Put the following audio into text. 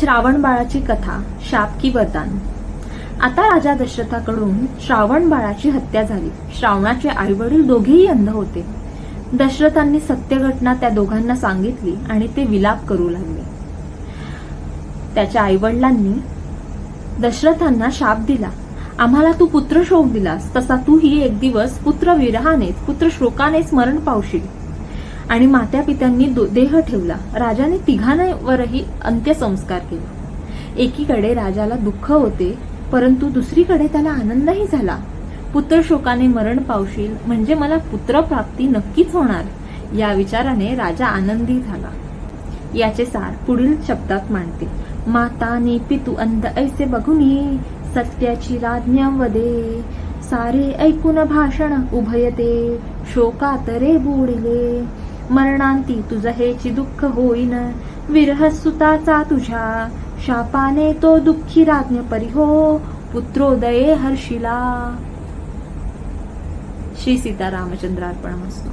श्रावण बाळाची कथा शाप की वरदान. आता राजा दशरथाकडून श्रावण बाळाची हत्या झाली. श्रावणाचे आई वडील दोघेही अंध होते. दशरथांनी सत्य घटना त्या दोघांना सांगितली आणि ते विलाप करू लागले. त्याच्या आईवडिलांनी दशरथांना शाप दिला. आम्हाला तू पुत्र शोक दिलास. तसा तूही एक दिवस पुत्र विरहानेच पुत्र शोकानेच मरण पावशील. आणि मात्या पित्यांनी दो- देह ठेवला. राजाने तिघांवरही अंत्यसंस्कार केले. एकीकडे राजाला दुःख होते परंतु दुसरीकडे त्याला आनंदही झाला. पुत्र शोकाने मरण पावशील म्हणजे मला पुत्रप्राप्ती नक्कीच होणार या विचाराने राजा आनंदी झाला. याचे सार पुढील शब्दात मांडते. माता ने पितू अंध ऐसे बघुनी सत्याची राज्ञा वदे. सारे ऐकून भाषण उभयते शोकात रे बुडिले. मरणांती तुझ हेची दुःख होईन. विरह सुताचा तुझ्या शापाने तो दुःखी राज्ञ परिहो पुत्रोदये हर्षिला. श्री सीतारामचंद्रार्पण मस्तो